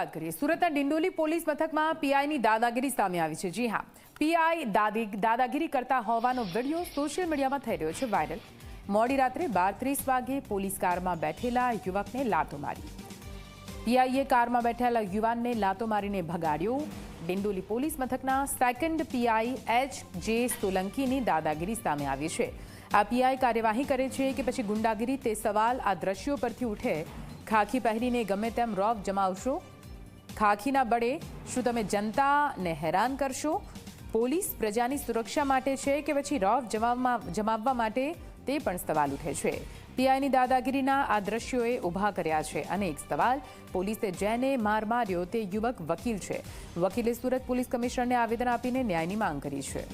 વાત કરીએ. સુરતના ડિંડોલી પોલીસ મથકમાં પીઆઈની દાદાગીરી સામે આવી છે. જી હા, પીઆઈ દાદી, દાદાગીરી કરતા હોવાનો વીડિયો સોશિયલ મીડિયામાં થઈ રહ્યો છે વાયરલ. મોડી રાત્રે બાર ત્રીસ વાગે પોલીસ કારમાં બેઠેલા યુવકને લાતો મારી. પીઆઈએ કારમાં બેઠેલા યુવાનને લાતો મારીને ભગાડ્યો. ડિંડોલી પોલીસ મથકના સેકન્ડ પીઆઈ એચ જે સોલંકીની દાદાગીરી સામે આવી છે. આ પીઆઈ કાર્યવાહી કરે છે કે પછી ગુંડાગીરી તે સવાલ આ દ્રશ્યો પરથી ઉઠે. ખાખી પહેરીને ગમે તેમ રોબ જમાવશો. ખાખીના બળે શું તમે જનતાને હેરાન કરશો? પોલીસ પ્રજાની સુરક્ષા માટે છે કે પછી રોફ જમાવવા માટે? તે પણ સવાલ ઉઠે છે. પીઆઈની દાદાગીરીના આ દ્રશ્યોએ ઊભા કર્યા છે. અને એક સવાલ, પોલીસે જેને માર માર્યો તે યુવક વકીલ છે. વકીલે સુરત પોલીસ કમિશનરને આવેદન આપીને ન્યાયની માંગ કરી છે.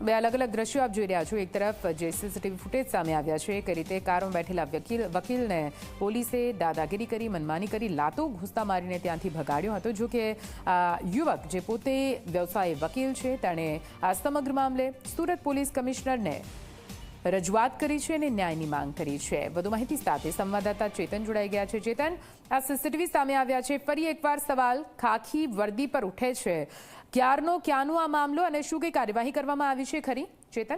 બે અલગ અલગ દ્રશ્યો આપ જોઈ રહ્યા છો. એક તરફ જે સીસીટીવી ફૂટેજ સામે આવ્યા છે, એક રીતે કારમાં બેઠેલા વકીલ, વકીલને પોલીસે દાદાગીરી કરી, મનમાની કરી, લાતો ઘૂસતા મારીને ત્યાંથી ભગાડ્યો હતો. જો કે યુવક જે પોતે વ્યવસાય વકીલ છે, તેણે આ સમગ્ર મામલે સુરત પોલીસ કમિશનરને રજૂઆત કરી છે અને ન્યાયની માંગ કરી છે. વધુ માહિતી સાથે સંવાદદાતા ચેતન જોડાઈ ગયા છે. ચેતન, આ સીસીટીવી સામે આવ્યા છે. ફરી એકવાર સવાલ ખાખી વર્દી પર ઉઠે છે. ક્યારનો, ક્યાંનો આ મામલો અને શું કઈ કાર્યવાહી કરવામાં આવી છે ખરી? ચેતન?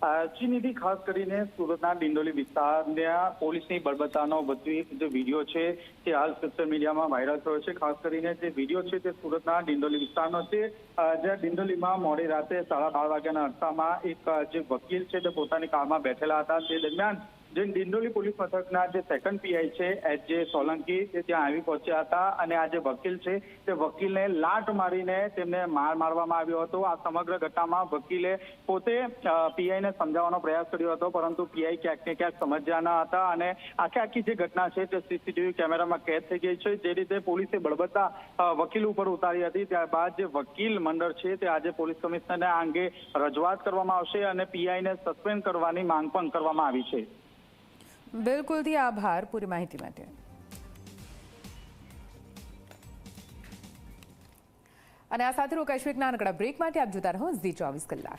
નિધિ, ખાસ કરીને સુરતના ડિંડોલી વિસ્તારના પોલીસની બળબત્તાનો વધુ એક જે વીડિયો છે તે હાલ સોશિયલ મીડિયામાં વાયરલ થયો છે. ખાસ કરીને જે વીડિયો છે તે સુરતના ડિંડોલી વિસ્તારનો છે. જ્યાં ડિંડોલીમાં મોડી રાતે સાડા બાર વાગ્યાના અરસામાં એક જે વકીલ છે તે પોતાની કારમાં બેઠેલા હતા. તે દરમિયાન જે ડિંડોલી પોલીસ મથકના જે સેકન્ડ પીઆઈ છે એચ જે સોલંકી તે ત્યાં આવી પહોંચ્યા હતા. અને આ જે વકીલ છે, તે વકીલને લાટ મારીને તેમને માર મારવામાં આવ્યો હતો. આ સમગ્ર ઘટનામાં વકીલે પોતે પીઆઈને સમજાવવાનો પ્રયાસ કર્યો હતો, પરંતુ પીઆઈ ક્યાંક ને ક્યાંક સમજ્યા ન હતા. અને આખી આખી જે ઘટના છે, તે સીસીટીવી કેમેરામાં કેદ થઈ ગઈ છે. જે રીતે પોલીસે બળબત્તા વકીલ ઉપર ઉતારી હતી. ત્યારબાદ જે વકીલ મંડળ છે, તે આજે પોલીસ કમિશનરને આ અંગે રજૂઆત કરવામાં આવશે અને પીઆઈને સસ્પેન્ડ કરવાની માંગ પણ કરવામાં આવી છે. બિલકુલ બિલકુલથી આભાર પૂરી માહિતી માટે. અને આ સાથે રોકાઈશું એક નાનકડા બ્રેક માટે આપ જોતા રહો ઝી ચોવીસ કલાક.